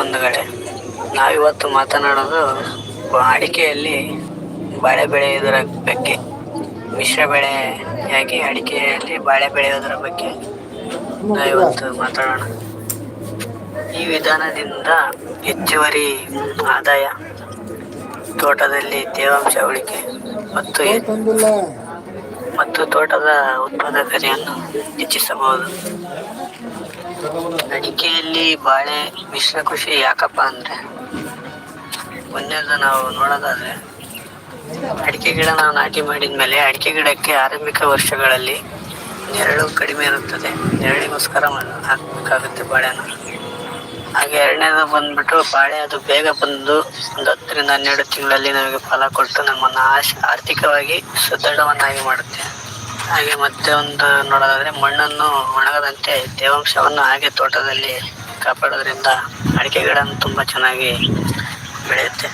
ಬಂಧುಗಳೇ, ನಾವಿವತ್ತು ಮಾತನಾಡೋದು ಅಡಿಕೆಯಲ್ಲಿ ಬಾಳೆ ಬೆಳೆಯುವುದರ ಬಗ್ಗೆ. ಮಿಶ್ರ ಬೆಳೆಯಾಗಿ ಅಡಿಕೆಯಲ್ಲಿ ಬಾಳೆ ಬೆಳೆಯುವುದರ ಬಗ್ಗೆ ನಾವಿವತ್ತು ಮಾತಾಡೋಣ ಈ ವಿಧಾನದಿಂದ ಹೆಚ್ಚುವರಿ ಆದಾಯ ತೋಟದಲ್ಲಿ ತೇವಾಂಶ ಉಳಿಕೆ ಮತ್ತು ಮತ್ತು ತೋಟದ ಉತ್ಪಾದಕತೆಯನ್ನು ಹೆಚ್ಚಿಸಬಹುದು. ಅಡಿಕೆಯಲ್ಲಿ ಬಾಳೆ ಮಿಶ್ರ ಕೃಷಿ ಯಾಕಪ್ಪ ಅಂದ್ರೆ ಒಂದೇದು ನಾವು ನೋಡೋದಾದ್ರೆ ಅಡಿಕೆ ಗಿಡ ನಾವು ನಾಟಿ ಮಾಡಿದ್ಮೇಲೆ ಅಡಿಕೆ ಗಿಡಕ್ಕೆ ಆರಂಭಿಕ ವರ್ಷಗಳಲ್ಲಿ ನೆರಳು ಕಡಿಮೆ ಇರುತ್ತದೆ. ನೆರಳಿಗೋಸ್ಕರ ಹಾಕ್ಬೇಕಾಗುತ್ತೆ ಬಾಳೆನ ಹಾಗೆ ಎರಡನೇದು ಬಂದ್ಬಿಟ್ಟು ಬಾಳೆ ಅದು ಬೇಗ ಬಂದು ಒಂದು ಹತ್ತರಿಂದ ಹನ್ನೆರಡು ತಿಂಗಳಲ್ಲಿ ನಮಗೆ ಫಲ ಕೊಟ್ಟು ನಮ್ಮನ್ನು ಆಶ್, ಆರ್ಥಿಕವಾಗಿ ಸುದೃಢವನ್ನಾಗಿ ಮಾಡುತ್ತೆ. ಹಾಗೆ ಮತ್ತೆ ಒಂದು ನೋಡೋದಾದ್ರೆ ಮಣ್ಣನ್ನು ಒಣಗದಂತೆ ತೇವಾಂಶವನ್ನು ಹಾಗೆ ತೋಟದಲ್ಲಿ ಕಾಪಾಡೋದ್ರಿಂದ ಅಡಿಕೆ ಗಿಡ ತುಂಬ ಚೆನ್ನಾಗಿ ಬೆಳೆಯುತ್ತೆ.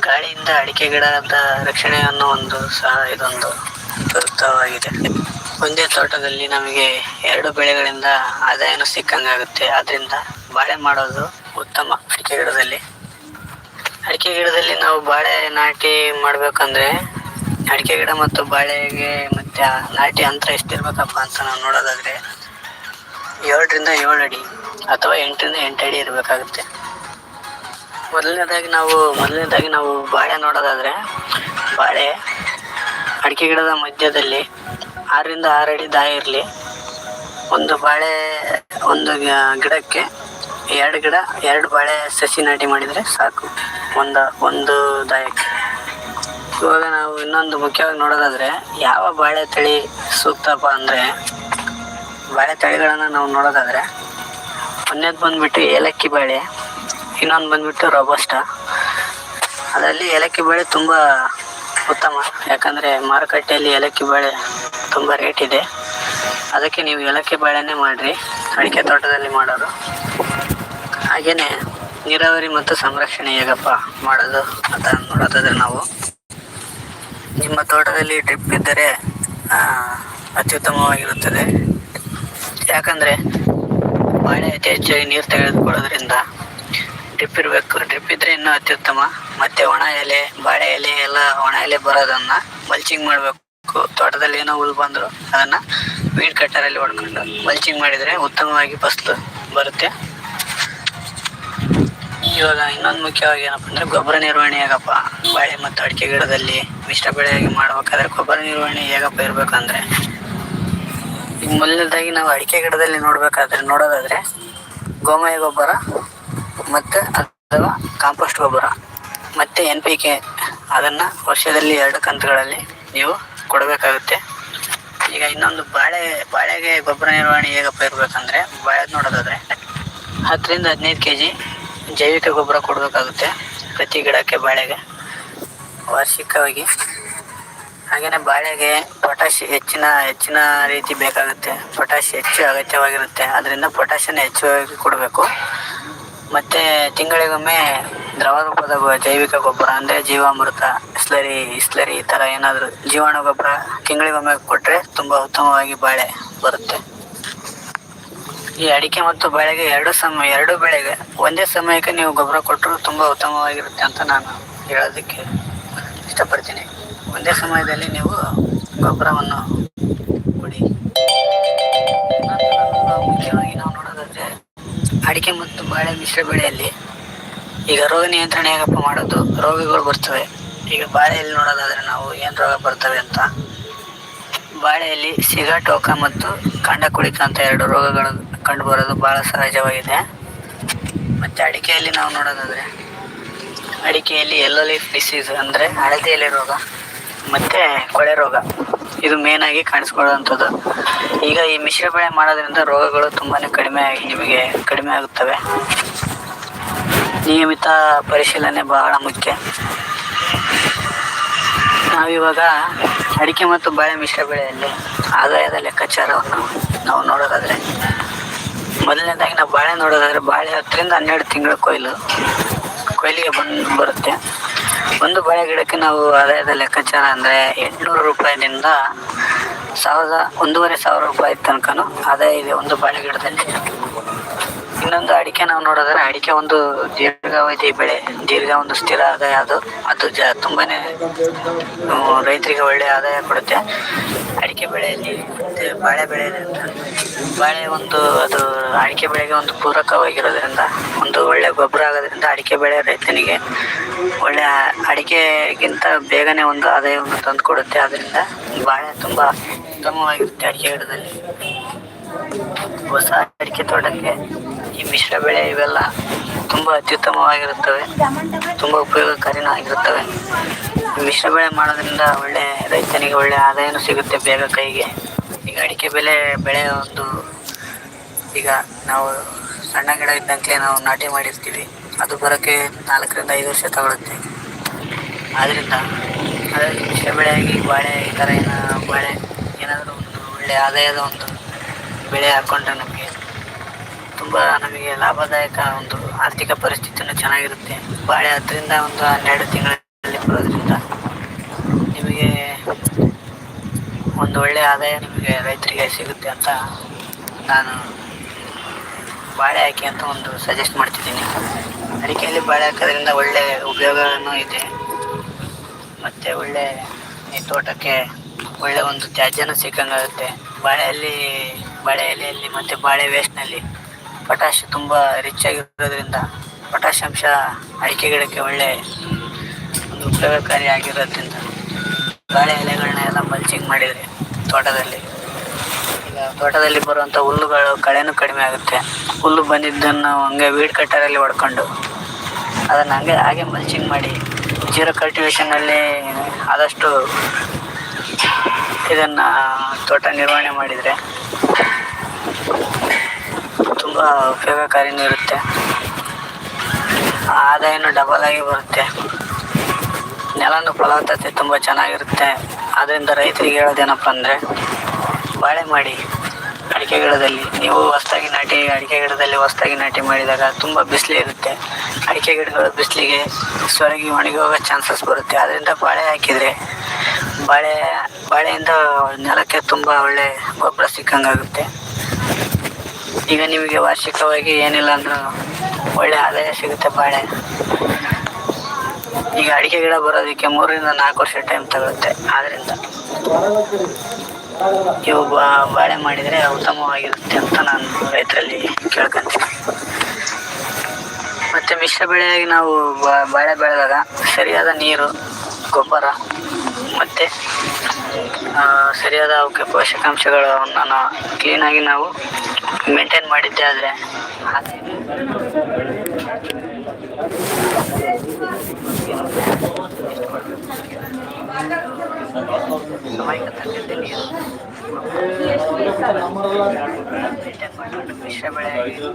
ಗಾಳಿಯಿಂದ ಅಡಿಕೆ ಗಿಡದ ರಕ್ಷಣೆ ಅನ್ನೋ ಒಂದು ಸಹ ಇದೊಂದು ಉಪಯುಕ್ತವಾಗಿದೆ ಒಂದೇ ತೋಟದಲ್ಲಿ ನಮಗೆ ಎರಡು ಬೆಳೆಗಳಿಂದ ಆದಾಯನೂ ಸಿಕ್ಕಂಗಾಗುತ್ತೆ. ಅದರಿಂದ ಬಾಳೆ ಮಾಡೋದು ಉತ್ತಮ ಅಡಿಕೆ ಗಿಡದಲ್ಲಿ. ಅಡಿಕೆ ಗಿಡದಲ್ಲಿ ನಾವು ಬಾಳೆ ನಾಟಿ ಮಾಡ್ಬೇಕಂದ್ರೆ ಅಡಿಕೆ ಗಿಡ ಮತ್ತು ಬಾಳೆಗೆ ಮತ್ತೆ ನಾಟಿ ಅಂತರ ಎಷ್ಟಿರ್ಬೇಕಪ್ಪ ಅಂತ ನಾವು ನೋಡೋದಾದ್ರೆ ಏಳರಿಂದ ಏಳು ಅಡಿ ಅಥವಾ ಎಂಟರಿಂದ ಎಂಟು ಅಡಿ ಇರಬೇಕಾಗುತ್ತೆ. ಮೊದಲನೇದಾಗಿ ನಾವು ಮೊದಲನೇದಾಗಿ ನಾವು ಬಾಳೆ ನೋಡೋದಾದ್ರೆ ಬಾಳೆ ಅಡಿಕೆ ಗಿಡದ ಮಧ್ಯದಲ್ಲಿ ಆರರಿಂದ ಆರು ಅಡಿ ದಾಯ ಇರಲಿ. ಒಂದು ಬಾಳೆ, ಒಂದು ಗಿಡಕ್ಕೆ ಎರಡು ಗಿಡ, ಎರಡು ಬಾಳೆ ಸಸಿ ನಾಟಿ ಮಾಡಿದರೆ ಸಾಕು. ಒಂದು ಒಂದು ದಾಯಕ್ಕೆ. ಇವಾಗ ನಾವು ಇನ್ನೊಂದು ಮುಖ್ಯವಾಗಿ ನೋಡೋದಾದ್ರೆ, ಯಾವ ಬಾಳೆ ತಳಿ ಸೂಕ್ತಪ್ಪ ಅಂದರೆ ಬಾಳೆ ತಳಿಗಳನ್ನು ನಾವು ನೋಡೋದಾದ್ರೆ, ಒಂದೇದು ಬಂದ್ಬಿಟ್ಟು ಏಲಕ್ಕಿ ಬಾಳೆ, ಇನ್ನೊಂದು ಬಂದ್ಬಿಟ್ಟು ರೊಬಸ್ಟ ಅದರಲ್ಲಿ ಏಲಕ್ಕಿ ಬಾಳೆ ತುಂಬ ಉತ್ತಮ. ಯಾಕಂದರೆ ಮಾರುಕಟ್ಟೆಯಲ್ಲಿ ಏಲಕ್ಕಿ ಬಾಳೆ ತುಂಬ ರೇಟ್ ಇದೆ. ಅದಕ್ಕೆ ನೀವು ಏಲಕ್ಕಿ ಬಾಳೆನೇ ಮಾಡಿರಿ. ಅಡಿಕೆ ತೋಟದಲ್ಲಿ ಮಾಡೋದು ಹಾಗೆಯೇ ನೀರಾವರಿ ಮತ್ತು ಸಂರಕ್ಷಣೆ ಹೇಗಪ್ಪ ಮಾಡೋದು ಅಂತ ನೋಡೋದಾದ್ರೆ ನಾವು ನಿಮ್ಮ ತೋಟದಲ್ಲಿ ಡ್ರಿಪ್ ಇದ್ದರೆ ಅತ್ಯುತ್ತಮವಾಗಿರುತ್ತದೆ. ಯಾಕಂದರೆ ಬಾಳೆ ಅತಿ ಹೆಚ್ಚಾಗಿ ನೀರು ತೆಗೆದುಕೊಳ್ಳೋದ್ರಿಂದ ಡ್ರಿಪ್ ಇರಬೇಕು. ಡ್ರಿಪ್ ಇದ್ದರೆ ಇನ್ನೂ ಅತ್ಯುತ್ತಮ. ಮತ್ತು ಒಣ ಎಲೆ, ಬಾಳೆ ಎಲೆ ಎಲ್ಲ ಒಣ ಎಲೆ ಬರೋದನ್ನು ಮಲ್ಚಿಂಗ್ ಮಾಡಬೇಕು. ತೋಟದಲ್ಲಿ ಏನೋ ಹುಲ್ ಬಂದರೂ, ಅದನ್ನು ವೀಡ್ ಕಟ್ಟರಲ್ಲಿ ಹೊಡ್ಕೊಂಡು ಮಲ್ಚಿಂಗ್ ಮಾಡಿದರೆ ಉತ್ತಮವಾಗಿ ಫಸ್ಲು ಬರುತ್ತೆ. ಇವಾಗ ಇನ್ನೊಂದು ಮುಖ್ಯವಾಗಿ ಏನಪ್ಪ ಅಂದ್ರೆ ಗೊಬ್ಬರ ನಿರ್ವಹಣೆ ಹೇಗಪ್ಪ? ಬಾಳೆ ಮತ್ತು ಅಡಿಕೆ ಗಿಡದಲ್ಲಿ ಮಿಶ್ರ ಬೆಳೆಯಾಗಿ ಮಾಡ್ಬೇಕಾದ್ರೆ ಗೊಬ್ಬರ ನಿರ್ವಹಣೆ ಹೇಗಪ್ಪ ಇರಬೇಕಂದ್ರೆ? ಈಗ ಮೊದಲನೇದಾಗಿ ನಾವು ಅಡಿಕೆ ಗಿಡದಲ್ಲಿ ನೋಡಬೇಕಾದ್ರೆ ನೋಡೋದಾದ್ರೆ ಗೋಮಯ ಗೊಬ್ಬರ ಮತ್ತು ಅಥವಾ ಕಾಂಪೋಸ್ಟ್ ಗೊಬ್ಬರ ಮತ್ತು ಎನ್ ಪಿ ಕೆ ಅದನ್ನು ವರ್ಷದಲ್ಲಿ ಎರಡು ಕಂತುಗಳಲ್ಲಿ ನೀವು ಕೊಡಬೇಕಾಗುತ್ತೆ. ಈಗ ಇನ್ನೊಂದು ಬಾಳೆ, ಬಾಳೆಗೆ ಗೊಬ್ಬರ ನಿರ್ವಹಣೆ ಹೇಗಪ್ಪ ಇರಬೇಕಂದ್ರೆ ಬಾಳೆ ನೋಡೋದಾದ್ರೆ ಹತ್ತರಿಂದ ಹದಿನೈದು ಕೆ ಜಿ ಜೈವಿಕ ಗೊಬ್ಬರ ಕೊಡಬೇಕಾಗುತ್ತೆ ಪ್ರತಿ ಗಿಡಕ್ಕೆ ಬಾಳೆಗೆ. ವಾರ್ಷಿಕವಾಗಿ. ಹಾಗೆಯೇ ಬಾಳೆಗೆ ಪೊಟ್ಯಾಶ್ ಹೆಚ್ಚಿನ ಹೆಚ್ಚಿನ ರೀತಿ ಬೇಕಾಗುತ್ತೆ. ಪೊಟ್ಯಾಶ್ ಹೆಚ್ಚು ಅಗತ್ಯವಾಗಿರುತ್ತೆ. ಅದರಿಂದ ಪೊಟ್ಯಾಷನ್ ಹೆಚ್ಚಾಗಿ ಕೊಡಬೇಕು. ಮತ್ತು ತಿಂಗಳಿಗೊಮ್ಮೆ ದ್ರವ ರೂಪದ ಜೈವಿಕ ಗೊಬ್ಬರ ಅಂದರೆ ಜೀವಾಮೃತ ಇಸ್ಲರಿ ಇಸ್ಲರಿ ಈ ಥರ ಏನಾದರೂ ಜೀವಾಣು ಗೊಬ್ಬರ ತಿಂಗಳಿಗೊಮ್ಮೆ ಕೊಟ್ಟರೆ ತುಂಬ ಉತ್ತಮವಾಗಿ ಬಾಳೆ ಬರುತ್ತೆ. ಈ ಅಡಿಕೆ ಮತ್ತು ಬಾಳೆಗೆ ಎರಡು ಸಮಯ, ಎರಡು ಬೆಳೆಗೆ ಒಂದೇ ಸಮಯಕ್ಕೆ ನೀವು ಗೊಬ್ಬರ ಕೊಟ್ಟರು ತುಂಬ ಉತ್ತಮವಾಗಿರುತ್ತೆ ಅಂತ ನಾನು ಹೇಳೋದಕ್ಕೆ ಇಷ್ಟಪಡ್ತೀನಿ. ಒಂದೇ ಸಮಯದಲ್ಲಿ ನೀವು ಗೊಬ್ಬರವನ್ನು ಕೊಡಿ. ಮುಖ್ಯವಾಗಿ ನಾವು ನೋಡೋದಾದರೆ ಅಡಿಕೆ ಮತ್ತು ಬಾಳೆ ಮಿಶ್ರ ಬೆಳೆಯಲ್ಲಿ ಈಗ ರೋಗ ನಿಯಂತ್ರಣ ಹೇಗಪ್ಪ ಮಾಡೋದು? ರೋಗಗಳು ಬರ್ತವೆ. ಈಗ ಬಾಳೆಯಲ್ಲಿ ನೋಡೋದಾದರೆ ನಾವು ಏನು ರೋಗ ಬರ್ತವೆ ಅಂತ? ಬಾಳೆಯಲ್ಲಿ ಸಿಗಟೋಕ ಮತ್ತು ಕಾಂಡ ಕುಳಿತ ಅಂತ ಎರಡು ರೋಗಗಳು ಕಂಡುಬರೋದು ಭಾಳ ಸಹಜವಾಗಿದೆ. ಮತ್ತು ಅಡಿಕೆಯಲ್ಲಿ ನಾವು ನೋಡೋದಾದರೆ, ಅಡಿಕೆಯಲ್ಲಿ ಎಲ್ಲೋ ಲೀಫ್ ಡಿಸೀಸ್ ಅಂದರೆ ಹಳದಿ ರೋಗ, ಮತ್ತು ಕೊಳೆ ರೋಗ. ಇದು ಮೇನಾಗಿ ಕಾಣಿಸ್ಕೊಳ್ಳುವಂಥದ್ದು. ಈಗ ಈ ಮಿಶ್ರ ಬೆಳೆ ಮಾಡೋದ್ರಿಂದ ರೋಗಗಳು ತುಂಬಾ ಕಡಿಮೆ ಆಗಿ ನಿಮಗೆ ಕಡಿಮೆ ಆಗುತ್ತವೆ. ನಿಯಮಿತ ಪರಿಶೀಲನೆ ಬಹಳ ಮುಖ್ಯ. ನಾವಿವಾಗ ಅಡಿಕೆ ಮತ್ತು ಬಾಳೆ ಮಿಶ್ರ ಬೆಳೆಯಲ್ಲಿ ಆದಾಯದ ಲೆಕ್ಕಾಚಾರವನ್ನು ನಾವು ನೋಡೋದಾದ್ರೆ, ಮೊದಲನೇದಾಗಿ ನಾವು ಬಾಳೆ ನೋಡೋದಾದ್ರೆ ಬಾಳೆ ಹತ್ತರಿಂದ ಹನ್ನೆರಡು ತಿಂಗಳ ಕೊಯ್ಲು, ಕೊಯ್ಲಿಗೆ ಬಂದು ಬರುತ್ತೆ. ಒಂದು ಬಾಳೆ ಗಿಡಕ್ಕೆ ನಾವು ಆದಾಯದ ಲೆಕ್ಕಾಚಾರ ಅಂದರೆ ಎಂಟುನೂರು ರೂಪಾಯಿನಿಂದ ಸಾವಿರದ, ಒಂದೂವರೆ ಸಾವಿರ ರೂಪಾಯಿ ತನಕನೂ ಆದಾಯ ಇದೆ ಒಂದು ಬಾಳೆ ಗಿಡದಲ್ಲಿ. ಇನ್ನೊಂದು ಅಡಿಕೆ ನಾವು ನೋಡಿದ್ರೆ ಅಡಿಕೆ ಒಂದು ದೀರ್ಘಾವಧಿ ಬೆಳೆ, ದೀರ್ಘ ಒಂದು ಸ್ಥಿರ ಆದಾಯ ಅದು. ಅದು ಜ ತುಂಬಾನೇ ರೈತರಿಗೆ ಒಳ್ಳೆ ಆದಾಯ ಕೊಡುತ್ತೆ. ಅಡಿಕೆ ಬೆಳೆಯಲ್ಲಿ ಬಾಳೆ ಬೆಳೆಯೋದ್ರಿಂದ ಬಾಳೆ ಒಂದು, ಅದು ಅಡಿಕೆ ಬೆಳೆಗೆ ಒಂದು ಪೂರಕವಾಗಿರೋದ್ರಿಂದ, ಒಂದು ಒಳ್ಳೆ ಗೊಬ್ಬರ ಆಗೋದ್ರಿಂದ ಅಡಿಕೆ ಬೆಳೆ ರೈತನಿಗೆ ಒಳ್ಳೆ ಅಡಿಕೆಗಿಂತ ಬೇಗನೆ ಒಂದು ಆದಾಯವನ್ನು ತಂದು ಕೊಡುತ್ತೆ ಅದರಿಂದ ಬಾಳೆ ತುಂಬ ಉತ್ತಮವಾಗಿರುತ್ತೆ ಅಡಿಕೆ ಗಿಡದಲ್ಲಿ. ಹೊಸ ಅಡಿಕೆ ತೋಟಕ್ಕೆ ಈ ಮಿಶ್ರ ಬೆಳೆ ಇವೆಲ್ಲ ತುಂಬ ಅತ್ಯುತ್ತಮವಾಗಿರುತ್ತವೆ. ತುಂಬ ಉಪಯೋಗಕಾರಿನೂ ಆಗಿರುತ್ತವೆ. ಮಿಶ್ರ ಬೆಳೆ ಮಾಡೋದ್ರಿಂದ ಒಳ್ಳೆ ರೈತನಿಗೆ ಒಳ್ಳೆ ಆದಾಯನೂ ಸಿಗುತ್ತೆ ಬೇಗ ಕೈಗೆ. ಈಗ ಅಡಿಕೆ ಬೆಲೆ ಬೆಳೆ ಒಂದು ಈಗ ನಾವು ಸಣ್ಣ ಗಿಡ ಇದ್ದಂತೆ ನಾವು ನಾಟಿ ಮಾಡಿರ್ತೀವಿ. ಅದು ಬರೋಕ್ಕೆ ನಾಲ್ಕರಿಂದ ಐದು ವರ್ಷ ತಗೊಳುತ್ತೆ. ಆದ್ದರಿಂದ ಅದರಲ್ಲಿ ಮಿಶ್ರ ಬೆಳೆಯಾಗಿ ಬಾಳೆ ಈ ಥರ ಏನೋ ಬಾಳೆ ಏನಾದರೂ ಒಂದು ಒಳ್ಳೆಯ ಆದಾಯದ ಒಂದು ಬೆಳೆ ಹಾಕ್ಕೊಂಡ್ರೆ ನಮಗೆ ತುಂಬ ನಮಗೆ ಲಾಭದಾಯಕ ಒಂದು ಆರ್ಥಿಕ ಪರಿಸ್ಥಿತಿನೂ ಚೆನ್ನಾಗಿರುತ್ತೆ. ಬಾಳೆ ಹತ್ತರಿಂದ ಒಂದು ಹನ್ನೆರಡು ತಿಂಗಳಲ್ಲಿ ಬರೋದ್ರಿಂದ ನಿಮಗೆ ಒಂದು ಒಳ್ಳೆಯ ಆದಾಯ ನಿಮಗೆ ರೈತರಿಗೆ ಸಿಗುತ್ತೆ ಅಂತ ನಾನು ಬಾಳೆ ಹಾಕಿ ಅಂತ ಒಂದು ಸಜೆಸ್ಟ್ ಮಾಡ್ತಿದ್ದೀನಿ. ಅಡಿಕೆಯಲ್ಲಿ ಬಾಳೆ ಹಾಕೋದ್ರಿಂದ ಒಳ್ಳೆ ಉಪಯೋಗನೂ ಇದೆ. ಮತ್ತು ಒಳ್ಳೆ ಈ ತೋಟಕ್ಕೆ ಒಳ್ಳೆ ಒಂದು ತ್ಯಾಜ್ಯನೂ ಸಿಕ್ಕಂಗಾಗುತ್ತೆ. ಬಾಳೆಯಲ್ಲಿ ಬಾಳೆ ಎಲೆಯಲ್ಲಿ ಮತ್ತು ಬಾಳೆ ವೇಸ್ಟ್ನಲ್ಲಿ ಪೊಟ್ಯಾಶ್ ತುಂಬ ರಿಚ್ ಆಗಿರೋದ್ರಿಂದ ಪೊಟ್ಯಾಶ್ ಅಂಶ ಅಡಿಕೆ ಗಿಡಕ್ಕೆ ಒಳ್ಳೆ ಒಂದು ಉಪಯೋಗಕಾರಿ ಆಗಿರೋದ್ರಿಂದ ಬಾಳೆ ಎಲೆಗಳನ್ನ ಎಲ್ಲ ಮಲ್ಚಿಂಗ್ ಮಾಡಿದರೆ ತೋಟದಲ್ಲಿ. ಈಗ ತೋಟದಲ್ಲಿ ಬರುವಂಥ ಹುಲ್ಲುಗಳು ಕಳೆನೂ ಕಡಿಮೆ ಆಗುತ್ತೆ. ಹುಲ್ಲು ಬಂದಿದ್ದನ್ನು ಹಂಗೆ ವೀಡ್ ಕಟ್ಟರಲ್ಲಿ ಹೊಡ್ಕೊಂಡು ಅದನ್ನು ಹಂಗೆ ಹಾಗೆ ಮಲ್ಚಿಂಗ್ ಮಾಡಿ ಜೀರೋ ಕಲ್ಟಿವೇಷನಲ್ಲಿ ಆದಷ್ಟು ಇದನ್ನು ತೋಟ ನಿರ್ವಹಣೆ ಮಾಡಿದರೆ ತುಂಬ ಉಪಯೋಗಕಾರಿನೂ ಇರುತ್ತೆ. ಆದಾಯನೂ ಡಬಲ್ ಆಗಿ ಬರುತ್ತೆ. ನೆಲನೂ ಫಲವತ್ತತೆ ತುಂಬ ಚೆನ್ನಾಗಿರುತ್ತೆ. ಆದ್ದರಿಂದ ರೈತರಿಗೆ ಹೇಳೋದೇನಪ್ಪ ಅಂದರೆ, ಬಾಳೆ ಮಾಡಿ ಅಡಿಕೆ ಗಿಡದಲ್ಲಿ, ನೀವು ಹೊಸ್ದಾಗಿ ನಾಟಿ, ಅಡಿಕೆ ಗಿಡದಲ್ಲಿ ಹೊಸ್ದಾಗಿ ನಾಟಿ ಮಾಡಿದಾಗ ತುಂಬ ಬಿಸಿಲು ಇರುತ್ತೆ. ಅಡಿಕೆ ಗಿಡಗಳು ಬಿಸಿಲಿಗೆ ಸೊರಗಿ ಒಣಗಿ ಹೋಗೋ ಚಾನ್ಸಸ್ ಬರುತ್ತೆ. ಅದರಿಂದ ಬಾಳೆ ಹಾಕಿದರೆ, ಬಾಳೆ ಬಾಳೆಯಿಂದ ನೆಲಕ್ಕೆ ತುಂಬ ಒಳ್ಳೆ ಗೊಬ್ಬರ ಸಿಕ್ಕಂಗಾಗುತ್ತೆ. ಈಗ ನಿಮಗೆ ವಾರ್ಷಿಕವಾಗಿ ಏನಿಲ್ಲ ಅಂದರೂ ಒಳ್ಳೆ ಆದಾಯ ಸಿಗುತ್ತೆ ಬಾಳೆ. ಈಗ ಅಡಿಕೆ ಗಿಡ ಬರೋದಕ್ಕೆ ಮೂರರಿಂದ ನಾಲ್ಕು ವರ್ಷ ಟೈಮ್ ತಗುತ್ತೆ ಆದ್ದರಿಂದ ಇವು ಬಾಳೆ ಮಾಡಿದರೆ ಉತ್ತಮವಾಗಿರುತ್ತೆ ಅಂತ ನಾನು ರೈತರಲ್ಲಿ ಕೇಳ್ಕೊಂತೀನಿ. ಮತ್ತು ಮಿಶ್ರ ಬೆಳೆಯಾಗಿ ನಾವು ಬಾಳೆ ಬೆಳೆದಾಗ ಸರಿಯಾದ ನೀರು, ಗೊಬ್ಬರ ಮತ್ತು ಸರಿಯಾದ ಅವಕ್ಕೆ ಪೋಷಕಾಂಶಗಳನ್ನು ಕ್ಲೀನಾಗಿ ನಾವು ಮೇಂಟೈನ್ ಮಾಡಿದ್ದೆ ಆದರೆ ಮಿಶ್ರ ಬೆಳೆ ನೀರು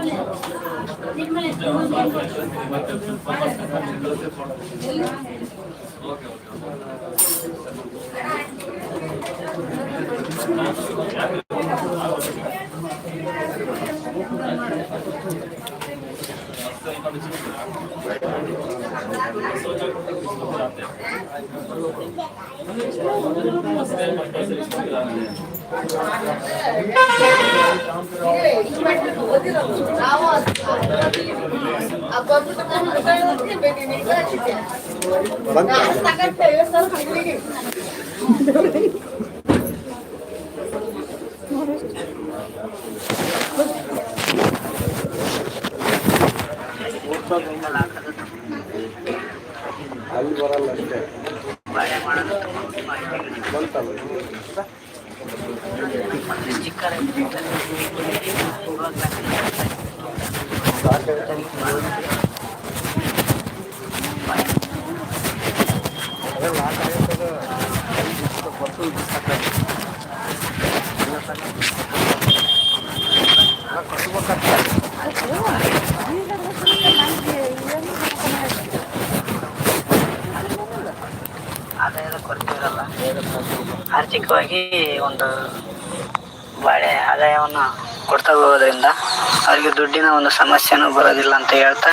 ಮೇಂಟೈನ್ ಮಾಡಿಕೊಂಡು ಮಿಶ್ರ ಬೆಳೆಯಾಗಿ ಬಾಳೆಯನ್ನು ಬೆಳೆದು ಅಲ್ಲಿ ಬರಲ್ಲ ಅಷ್ಟೇ ಬಾಳೆ ಮಾಡೋದು ತುಂಬ ಉತ್ತಮ ಆಗಿದೆ. ಬಂತಲ್ಲ ಆದಾಯದ ಕೊರತೆ ಇರಲ್ಲ ಆರ್ಥಿಕವಾಗಿ ಒಂದು ಆದಾಯವನ್ನು ಕೊಡ್ತಾ ಹೋಗೋದ್ರಿಂದ ಅವರಿಗೆ ದುಡ್ಡಿನ ಒಂದು ಸಮಸ್ಯೆನೂ ಬರೋದಿಲ್ಲ ಅಂತ ಹೇಳ್ತಾ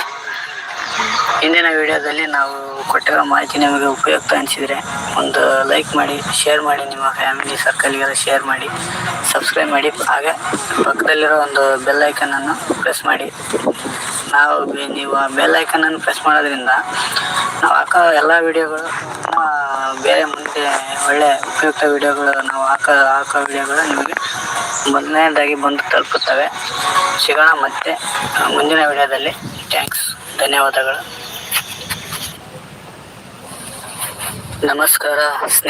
ಇಂದಿನ ವಿಡಿಯೋದಲ್ಲಿ ನಾವು ಕೊಟ್ಟಿರೋ ಮಾಹಿತಿ ನಿಮಗೆ ಉಪಯುಕ್ತ ಅನಿಸಿದರೆ ಒಂದು ಲೈಕ್ ಮಾಡಿ, ಶೇರ್ ಮಾಡಿ, ನಿಮ್ಮ ಫ್ಯಾಮಿಲಿ ಸರ್ಕಲ್ಗೆಲ್ಲ ಶೇರ್ ಮಾಡಿ, ಸಬ್ಸ್ಕ್ರೈಬ್ ಮಾಡಿ. ಹಾಗೆ ಪಕ್ಕದಲ್ಲಿರೋ ಒಂದು ಬೆಲ್ ಐಕನನ್ನು ಪ್ರೆಸ್ ಮಾಡಿ. ನಾವು ನೀವು ಆ ಬೆಲ್ ಐಕನನ್ನು ಪ್ರೆಸ್ ಮಾಡೋದ್ರಿಂದ ನಾವು ಹಾಕೋ ಎಲ್ಲ ವಿಡಿಯೋಗಳು ನಮ್ಮ ಬೇರೆ ಮುಂದೆ ಒಳ್ಳೆ ಉಪಯುಕ್ತ ವಿಡಿಯೋಗಳು, ನಾವು ಹಾಕೋ ಹಾಕೋ ವಿಡಿಯೋಗಳು ನಿಮಗೆ ಮೊದಲನೇದಾಗಿ ಬಂದು ತಲುಪುತ್ತವೆ. ಸಿಗೋಣ ಮತ್ತೆ ಮುಂದಿನ ವಿಡಿಯೋದಲ್ಲಿ. ಥ್ಯಾಂಕ್ಸ್ ಧನ್ಯವಾದಗಳು. ನಮಸ್ಕಾರ ಸ್ನೇಹ